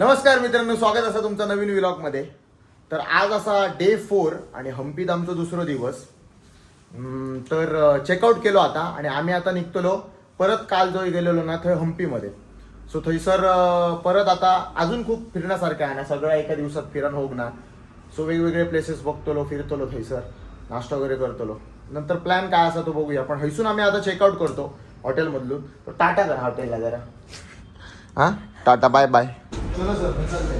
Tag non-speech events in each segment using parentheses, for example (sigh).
नमस्कार मित्रांनो स्वागत असं तुमचा नवीन व्लॉगमध्ये तर आज असा डे फोर आणि हम्पीत आमचं दुसरं दिवस. तर चेकआउट केलो आता आणि आम्ही आता निघतलो. परत काल जो गेलेलो ना थंय हम्पीमध्ये सो थंयसर परत आता अजून खूप फिरण्यासारखं आहे ना सगळं एका दिवसात फिरण होग ना. सो वेगवेगळे प्लेसेस बघतलो फिरतलो थंयसर नाश्ता वगैरे करतलो. नंतर प्लॅन काय असा तो बघूया. पण हैसून आम्ही आता चेकआउट करतो हॉटेलमधून तर टाटा करा हॉटेलला जरा. हां? टाटा बाय बाय चलो सर चलते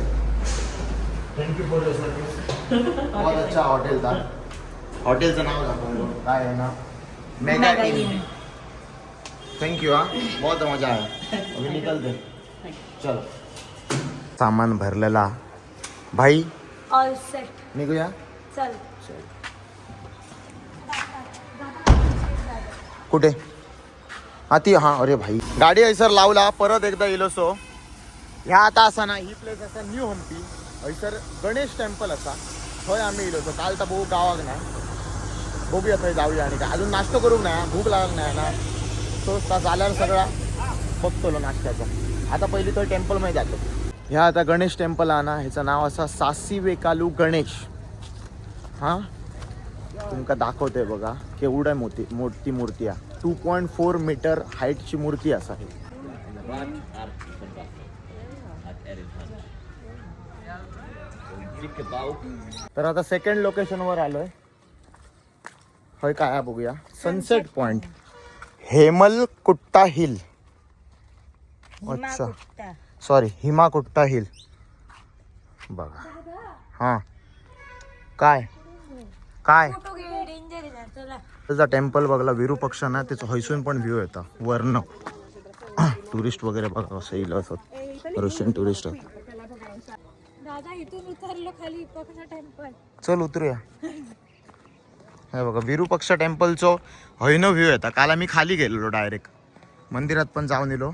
thank you for your service बहुत अच्छा हॉटेल था. हॉटेलचं नाव दाखवलं काय आहे ना? मेगा थँक्यू हा. बहुत मजा आहे अभी निकलते चलो. सामान भरलेला. भाई? ऑल सेट निघूया? चल. कुठे? हा ती हा अरे भाई. गाडी हैसर लावला. परत एकदा येलो सो. ह्या आता असा ना ही प्लेस असा न्यू हम्पी हयसर गणेश टेम्पल असा. थंय आम्ही येलो सो काल तर भाऊ गावाक ना. बघूया थंय जाऊया आणि काय. अजून नाश्तो करूक ना. भूक लागत नाही ना. सो ता जाल्यार सगळा बघतलो नाश्त्याचा. आता पहिली तो टेम्पलमध्ये जातो. ह्या आता गणेश टेम्पल आहे ना. ह्याचं नाव असा सासी वेकालू गणेश. हा? तुमका दाखवते बघा. केवढं मोठी मोठी मूर्ती आहे. टू पॉईंट फोर मीटर हाईटची मूर्ती असा. ही तर आता सेकंड लोकेशनवर आलोय. होय काय बघूया. Sunset point Hemakuta hill अच्छा. सॉरी हिमाकुट्टा हिल बघा. हा. काय? काय? त्याचा टेम्पल बघला विरूपक्ष ना त्याचं हैसून पण व्ह्यू येतं. वर्ण टुरिस्ट (coughs) वगैरे बघा कसं येईल असं. रशियन टुरिस्ट दादा इथून उतरलो खाली पक्ष टेम्पल चल उतरूया. हे बघा विरूपक्ष टेम्पलचं हैन व्ह्यू येता काल आम्ही खाली गेलेलो डायरेक्ट मंदिरात पण जाऊन येलो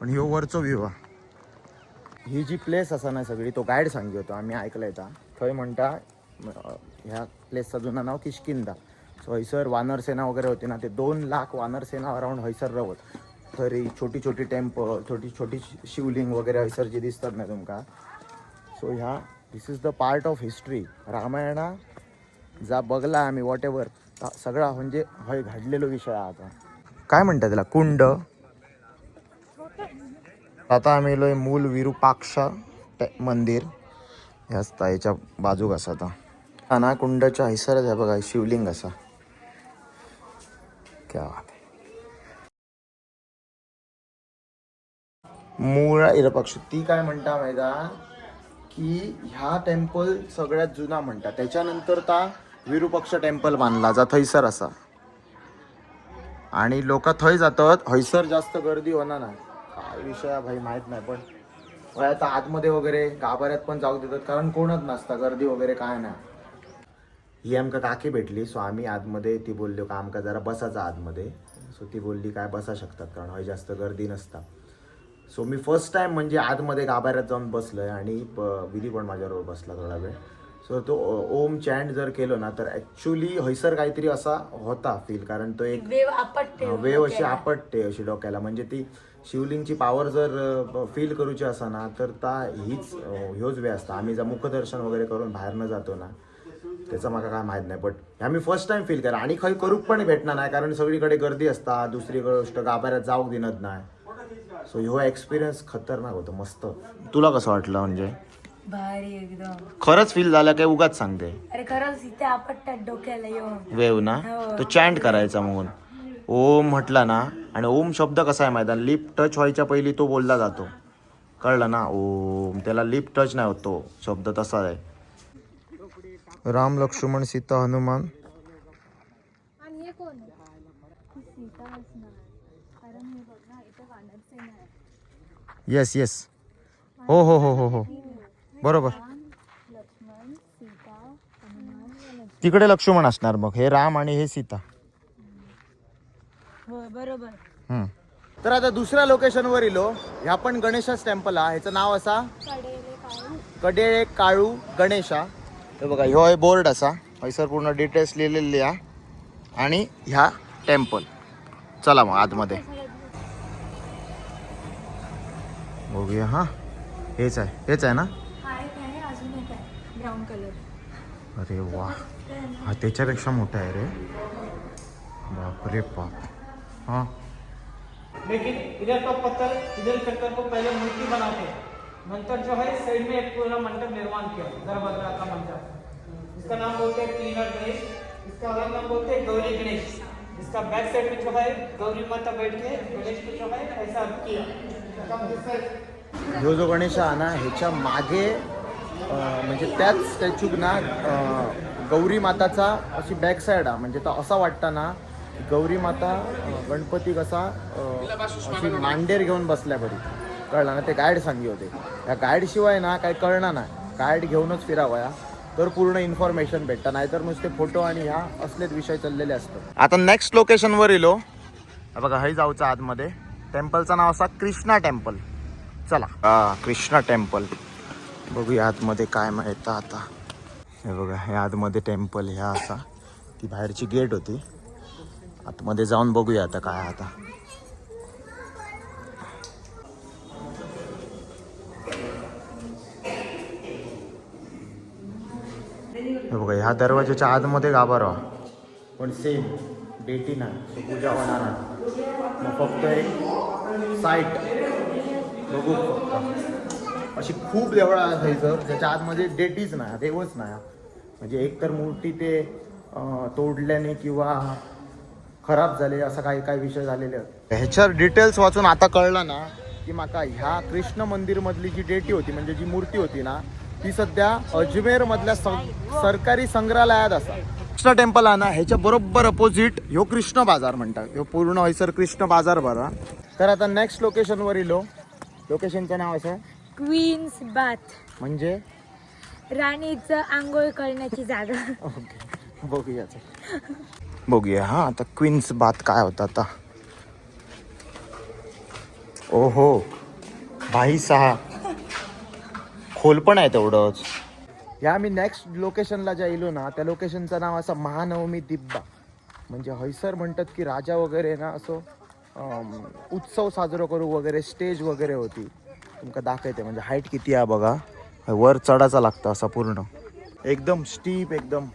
पण ह्यो वरचो व्ह्यू हा ही जी प्लेस असा ना सगळी तो गाईड सांगी होतो. आम्ही ऐकलं येता थंय म्हणता अं, ह्या प्लेसचं जुनं नाव किशकिंदा सो हैसर वानर सेना वगैरे होती ना ते दोन लाख वानर सेना अराउंड हैसर रवत तरी छोटी छोटी टेम्पल छोटी छोटी शिवलिंग वगैरे हैसर जी दिसतात ना तुमका. सो ह्या this is the part of history Ramayana जा बघला आम्ही वॉट एवर सगळा म्हणजे हय घडलेलो विषय आहे आता. काय म्हणतात त्याला? कुंड. आता आम्ही येलोय मूल विरूपाक्ष मंदिर. हे असता याच्या बाजूक असा आता. हा कुंडाच्या हैसरच आहे बघा शिवलिंग असा. क्या मूळ इरपक्ष. ती काय म्हणता माहिती की ह्या टेम्पल सगळ्यात जुना म्हणता. त्याच्यानंतर ता विरूपक्ष टेम्पल बांधला जा थैसर असा. आणि लोक थंय जातात. हैसर जास्त गर्दी होणार नाही. काय विषय भाई माहीत नाही पण आता आतमध्ये वगैरे गाभाऱ्यात पण जाऊ देतात कारण कोणच नसता गर्दी वगैरे काय नाही. ही आमका काकी भेटली सो आम्ही आतमध्ये. ती बोलली का आमका जरा बसायचं आतमध्ये? सो ती बोलली काय बसा शकतात कारण हय जास्त गर्दी नसता. सो मी फर्स्ट टाइम म्हणजे आतमध्ये गाभाऱ्यात जाऊन बसलोय आणि प- विधी पण माझ्याबरोबर बसला थोडा वेळ. सो तो ओम चॅन्ट जर केलो ना तर ॲक्च्युली हैसर काहीतरी असा होता फील कारण तो एक वेव अशी आपटते अशी डोक्याला. म्हणजे ती शिवलिंगची पावर जर फील करूची असा ना तर ता हीच ह्योच वे असता. आम्ही जर मुखदर्शन वगैरे करून बाहेर न जातो ना त्याचं मला काय माहीत नाही. बट आम्ही फर्स्ट टाइम फील करा आणि खंय करूक पण भेटणार नाही कारण सगळीकडे गर्दी असता दुसरी गोष्ट गाभाऱ्यात जाऊक दिनत नाही. सो ह्यो एक्सपिरियन्स खतरनाक होतो मस्त. तुला कसं वाटलं म्हणजे? भारी एकदम. खरंच फील झालं काय? उगाच सांगते. अरे खरंच इथे आपटतात डोक्याला येऊन. वेव ना? हो. तो चॅन्ट करायचा म्हणून. ओम म्हटला ना आणि ओम शब्द कसा आहे माहिती लिप टच व्हायच्या पहिली तो बोलला जातो. कळलं ना? ओम. त्याला लिप टच नाही होत तो. शब्द तसा आहे. राम लक्ष्मण सीता हनुमान आणि हे कोण सीता असणार कारण हे बघ ना इथे वानर सेना आहे येस येस हो हो हो हो हो. बरोबर. तिकडे लक्ष्मण असणार मग. हे राम आणि हे सीता. हो बरोबर. तर आता दुसऱ्या लोकेशनवर इलो. ह्या पण गणेशाच टेम्पल आहे ह्याचं नाव असा? कडेळे काळू. गणेशा. हे बघा ह्यो आहे बोर्ड असा. हैसर पूर्ण डिटेल्स लिहिलेली आहे. आणि ह्या टेम्पल चला मग आतमध्ये. बघूया हा. हेच आहे हेच आहे ना? हा ब्राऊन कलर अरे वा. हा त्याच्यापेक्षा मोठा आहे रे. बाप रे बाप. हां. लेकिन इधर का पत्थर इधर चक्कर को पहले मूर्ति बनाते नंतर जो है साइड में एक पूरा मंडप निर्माण किया गर्भगृह का मंडप इसका नाम बोलते हैं पीनर गणेश इसका अलग नाम बोलते हैं गौरी गणेश। इसका बैक साइड में जो है गौरी माता बैठ के गणेश को जो है ऐसा किया। ह्यो जो गणेश हा ना ह्याच्या मागे म्हणजे त्याच स्टॅच्यूक ना गौरी माताचा अशी बॅक साईड हा म्हणजे तो असा वाटता ना गौरी माता गणपती कसा अशी मांडेर घेऊन बसल्या बरी. कळला ना? ते गाईड सांगी होते. या गाईडशिवाय ना काही कळणार नाही. गाईड घेऊनच फिरावया तर पूर्ण इन्फॉर्मेशन भेटतं. नाहीतर नुसते फोटो आणि ह्या असलेच विषय चाललेले असतात. आता नेक्स्ट लोकेशनवर येलो बघा हई जाऊचा आतमध्ये. टेम्पलचं नाव असा कृष्णा टेम्पल. चला. हा कृष्णा टेम्पल. बघूया आतमध्ये काय माहीत आता. हे बघा हे आतमध्ये टेम्पल ह्या असा. ती बाहेरची गेट होती. आतमध्ये जाऊन बघूया आता काय आता. हे बघा ह्या दरवाजाच्या आतमध्ये गाभारा. पण सेम डेटी नाही पूजा होणार नाही. मग फक्त एक साईट बघू फक्त. अशी खूप देवळं असायचं ज्याच्या आतमध्ये डेटीच नाही देवच नाही. म्हणजे एक तर मूर्ती ते तोडल्याने किंवा खराब झाले असा काही काही विषय झालेले ह्याच्यावर डिटेल्स वाचून आता कळलं ना की माका ह्या कृष्ण मंदिर मधली जी डेटी होती म्हणजे जी मूर्ती होती ना ती सध्या अजमेर मधल्या सरकारी संग्रहालयात असा. कृष्ण टेम्पल ना ह्याच्या बरोबर अपोजिट ह्यो कृष्ण बाजार म्हणतात. ह्यो पूर्ण हयसर कृष्ण बाजार भरा तर आता नेक्स्ट लोकेशनवर इलो. लोकेशनचं नाव असं? क्वीन्स बाथ म्हणजे? राणीचं आंघोळ करण्याची जागा. ओके बघूया बघूया हा आता क्वीन्स बात काय होता आता? ओहो भाई सहा खोल पण आहे तेवढंच. या आम्ही नेक्स्ट लोकेशनला ज्या येलो ना त्या लोकेशनचं नाव असं महानवमी दिब्बा. म्हणजे हयसर म्हणतात की राजा वगैरे ना असं उत्सव साजरो करू वगैरे स्टेज वगैरे होती. तुमका दाखवते म्हणजे हाईट किती आहे बघा. वर चढायचा लागतं असा पूर्ण. एकदम स्टीप एकदम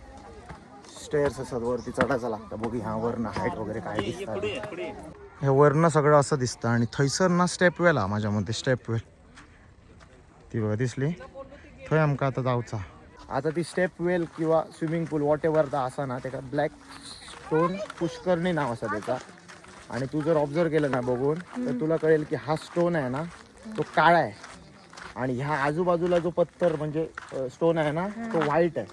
स्टेअर्स असतात वरती चढायचा लागतं. बघी ह्या वरनं हाईट वगैरे काय दिसतात हे वरनं सगळं असं दिसतं आणि थंयसर ना स्टेपवेल हा माझ्या मते स्टेपवेल ती बघा दिसली? थंय आमकां आता जावचा आता ती स्टेप वेल किंवा स्विमिंग पूल वॉट एवर ता असा ना त्याका ब्लॅक स्टोन पुष्करणी नाव असा त्याचा. आणि तू जर ऑब्झर्व केलं ना बघून तर तुला कळेल की हा स्टोन आहे ना तो काळा आहे. आणि ह्या आजूबाजूला जो पत्थर म्हणजे स्टोन आहे ना तो व्हाईट आहे.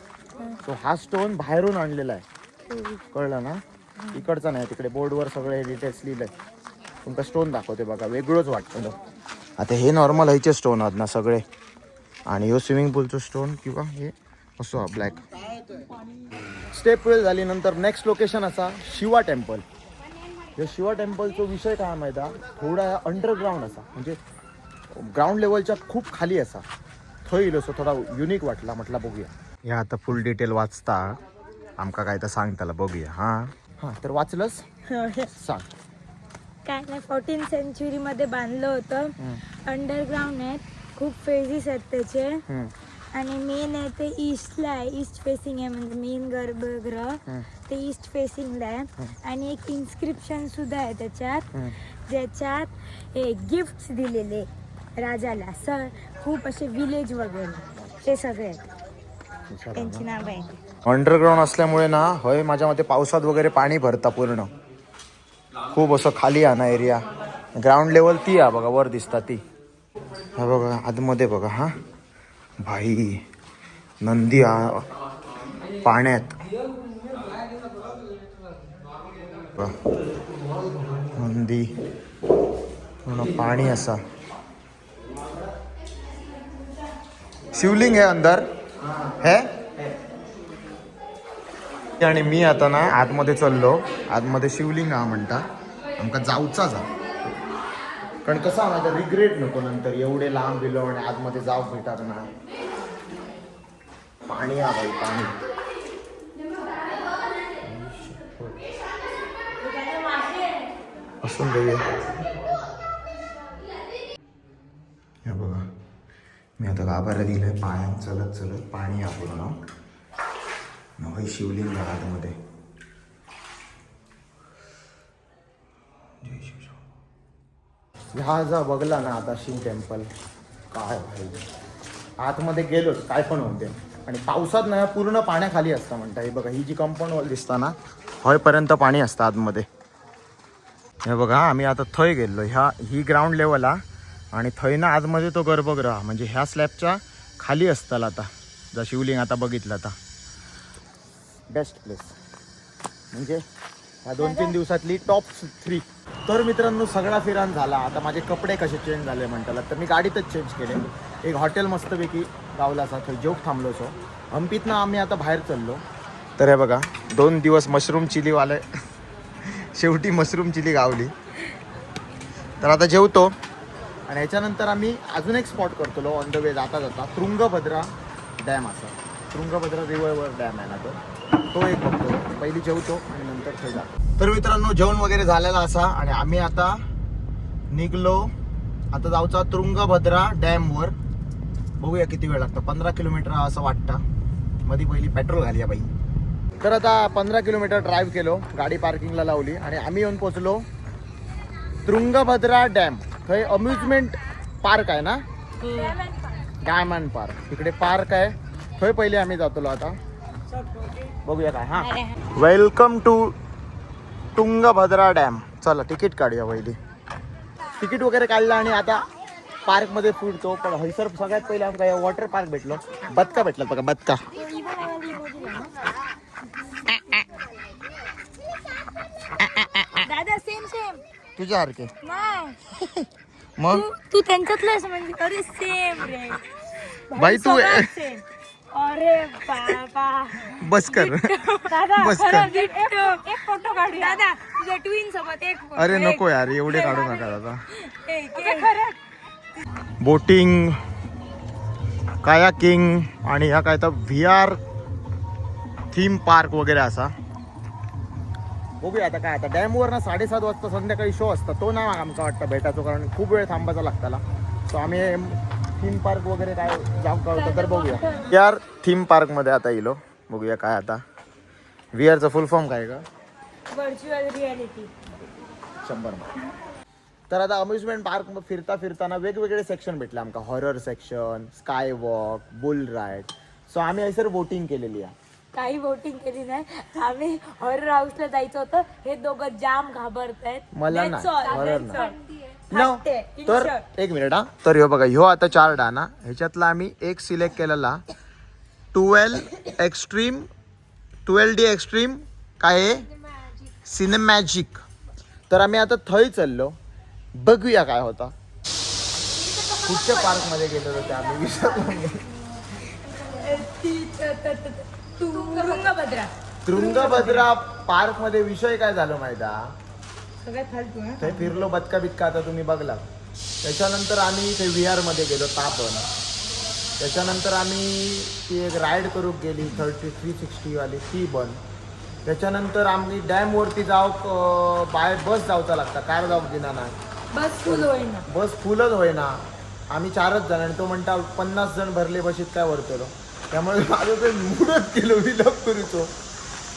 तो हा स्टोन बाहेरून आणलेला आहे. कळलं ना? इकडचा नाही तिकडे बोर्डवर सगळे डिटेल्स लिहिलंय. तुमका स्टोन दाखवते बघा वेगळंच वाटतं. आता हे नॉर्मल ह्याचे स्टोन आहेत ना सगळे. आणि ह्यो स्विमिंग पूलचं स्टोन किंवा हे असो हा ब्लॅक स्टेप वेल झाली नंतर नेक्स्ट लोकेशन असा शिवा टेम्पल या शिवा टेम्पलचा विषय काय माहिती थोडा अंडरग्राऊंड असा म्हणजे ग्राउंड लेवलच्या खूप खाली असा. थंय येयलो सो थोडा युनिक वाटला म्हटला बघूया. या आता फुल डिटेल वाचता. आमका काय तर सांग त्याला बघूया हां. हां तर वाचलंस? सांग. काय नाही फोर्टीन सेंचुरीमध्ये बांधलं होतं. अंडरग्राऊंड आहेत. खूप फेजीस आहेत त्याचे. आणि मेन आहे ते ईस्टला आहे. ईस्ट फेसिंग आहे म्हणजे मेन गर्भगृह. ते ईस्ट फेसिंगला आहे. आणि एक इन्स्क्रिप्शन सुद्धा आहे त्याच्यात. ज्याच्यात हे गिफ्ट दिलेले राजाला. सर खूप असे विलेज वगैरे. ते सगळे आहेत. त्यांची नाव आहे अंडरग्राऊंड असल्यामुळे ना हय माझ्या मते पावसात वगैरे पाणी भरता पूर्ण. खूप असं खाली आहे ना एरिया ग्राउंड लेवल ती आहे बघा वर दिसता ती. हा बघा आतमध्ये बघा हा. भाई नंदी पाण्यात. नंदी पूर्ण पाणी असा. शिवलिंग आहे अंदर. है? आणि मी आता ना आतमध्ये चाललो. आतमध्ये शिवलिंग हा म्हणता. आमका जाऊचा जा. कारण कसं माझा रिग्रेट नको नंतर. एवढे लांब गेलो आणि आतमध्ये जाऊ भेटणार ना. पाणी आ भाई पाणी. असून देऊया हे बघा. आता गाभारा आहे पाण्यात चलत चलत पाणी आपण ना. शिवलिंग आतमध्ये जय शिवशाह ह्या जा बघला ना आता शिव टेम्पल काय भाई आतमध्ये गेलोच काय पण होते आणि पावसात ना पूर्ण पाण्याखाली असतं म्हणता. हे बघा ही जी कंपाऊंड वॉल दिसता ना हयपर्यंत पाणी असतं आतमध्ये. हे बघा आम्ही आता थंय गेलो ह्या ही ग्राउंड लेवला आणि थंय ना आतमध्ये तो गर्भगृह म्हणजे ह्या स्लॅबच्या खाली असताला आता. जर शिवलिंग आता बघितलं आता बेस्ट प्लेस म्हणजे ह्या दोन तीन दिवसातली टॉप थ्री तर मित्रांनो सगळा फिरान झाला. आता माझे कपडे कसे चेंज झाले म्हणताला तर मी गाडीतच चेंज केले. एक हॉटेल मस्तपैकी गावला असा थंय जोक थांबलो सो हम्पीतनं आम्ही आता बाहेर चाललो. तर हे बघा दोन दिवस मशरूम चिलीवाले शेवटी मशरूम चिली गावली. तर आता जेवतो. आणि ह्याच्यानंतर आम्ही अजून एक स्पॉट करतो ऑन द वे जाता जाता तुंगभद्रा डॅम असा. तुंगभद्रा रिव्हरवर डॅम आहे ना तो. तो एक बघतो. पहिली जेवतो आणि नंतर जातो तर मित्रांनो जेवण वगैरे झालेला असा आणि आम्ही आता निघलो. आता जाऊचा तुंगभद्रा डॅमवर. बघूया किती वेळ लागतो. पंधरा किलोमीटर असं वाटतं. मध्ये पहिली पेट्रोल घालूया बाई. तर आता पंधरा किलोमीटर ड्राईव्ह केलो. गाडी पार्किंगला लावली आणि आम्ही येऊन पोचलो तुंगभद्रा डॅम. थंय अम्युजमेंट पार्क आहे ना? डायमंड पार्क तिकडे पार्क आहे. थंय पहिले आम्ही जातलो आता. बघूया काय हा. वेलकम टू तुंगभद्रा डॅम चला तिकीट काढूया पहिली तिकीट वगैरे काढलं आणि आता पार्कमध्ये फिरतो पण हयसर सगळ्यात पहिले आमका वॉटर पार्क भेटलो. बदका भेटला बघा बदका. दादा सेम सेम तुझ्यासारखे नाही. मग? तू तू त्यांच्यातलंच म्हणजे अरे सेम रे. बाई, तू-. अरे बाबा. बस कर. (laughs) दादा बस कर. एक फोटो काढूया. दादा तुझ्या ट्विन सोबत एक photo. अरे एक. नको यार एवढे काढू नका दादा. एक, एक. बोटिंग कायाकिंग आणि ह्या काय तर व्ही आर थीम पार्क वगैरे असा. बघूया आता काय आता डॅमवर ना साडेसात वाजता संध्याकाळी शो असता. तो ना आमका वाटतं भेटायचो कारण खूप वेळ थांबायचा लागताला. सो आम्ही थीम पार्क वगैरे काय जाऊ का होतं तर बघूया. (laughs) यार थीम पार्कमध्ये आता येलो बघूया काय आता. व्ही आरचं फुल फॉर्म काय का? व्हर्च्युअल रियालिटी शंभर. तर आता अम्युजमेंट पार्क फिरता फिरताना वेगवेगळे सेक्शन भेटले आमका. Horror section sky walk bull ride so आम्ही हयसर बोटिंग केलेली आहे. काही वोटिंग केली नाही. आम्ही हॉरर हाऊसला जायचं होतं. हे दोघं जाम मला नाही, नाही. all. No. हट्टे, in तर. एक मिनिट हा. तर ह्यो बघा ह्यो आता चार डाना ह्याच्यातला आम्ही एक सिलेक्ट केलेला. Twelve extreme twelve D extreme काय आहे? सिनेमॅजिक तर आम्ही आता थंय चाललो. बघूया काय होता. कुठच्या पार्कमध्ये गेलो होतो आम्ही विसरलो तुंगभद्रा तुंगभद्रा पार्कमध्ये विषय काय झालो माहिती? ते फिरलो बदका बितका आता तुम्ही बघला त्याच्यानंतर आम्ही ते व्ही मध्ये गेलो तापन त्याच्यानंतर आम्ही ती एक राईड करूक गेली थर्टी थ्री सिक्स्टी वाली ती बन त्याच्यानंतर आम्ही डॅमवरती जाऊक अं, बाय बस जावचा लागता. कार जाऊक दिना नाही. बस फुल होईना. बस फुलच होईना. आम्ही चारच जण आणि तो म्हणता पन्नास जण भरले बशीत काय वरतलो त्यामुळे माझं ते मूडच केलो विलप करूचो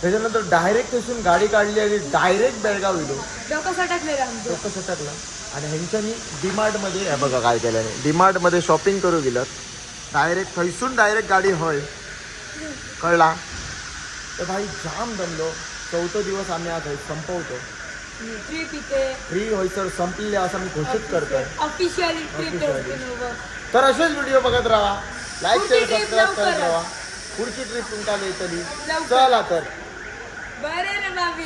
त्याच्यानंतर डायरेक्ट तसून गाडी काढली आणि डायरेक्ट बेळगाव गेलो डोकं सटकले आमचं. डोकं सटकलं. आणि ह्यांच्यानी डीमार्टमध्ये हे बघा काय केल्याने डीमार्टमध्ये शॉपिंग करू गेलं. डायरेक्ट थंयसून डायरेक्ट गाडी होय. कळला? तर भाई जाम दमलो चौथो दिवस आम्ही आज संपवतो. ट्रिप इथे. फ्री होईसर संपलेले असं मी घोषित करतोय. Officially trip Officially. तर असेच व्हिडिओ बघत राहा. लाईक शेअर सबस्क्राईब करत. राहा. पुढची ट्रिप तुमच्या येतली. चला तर. बरे रे बाबी.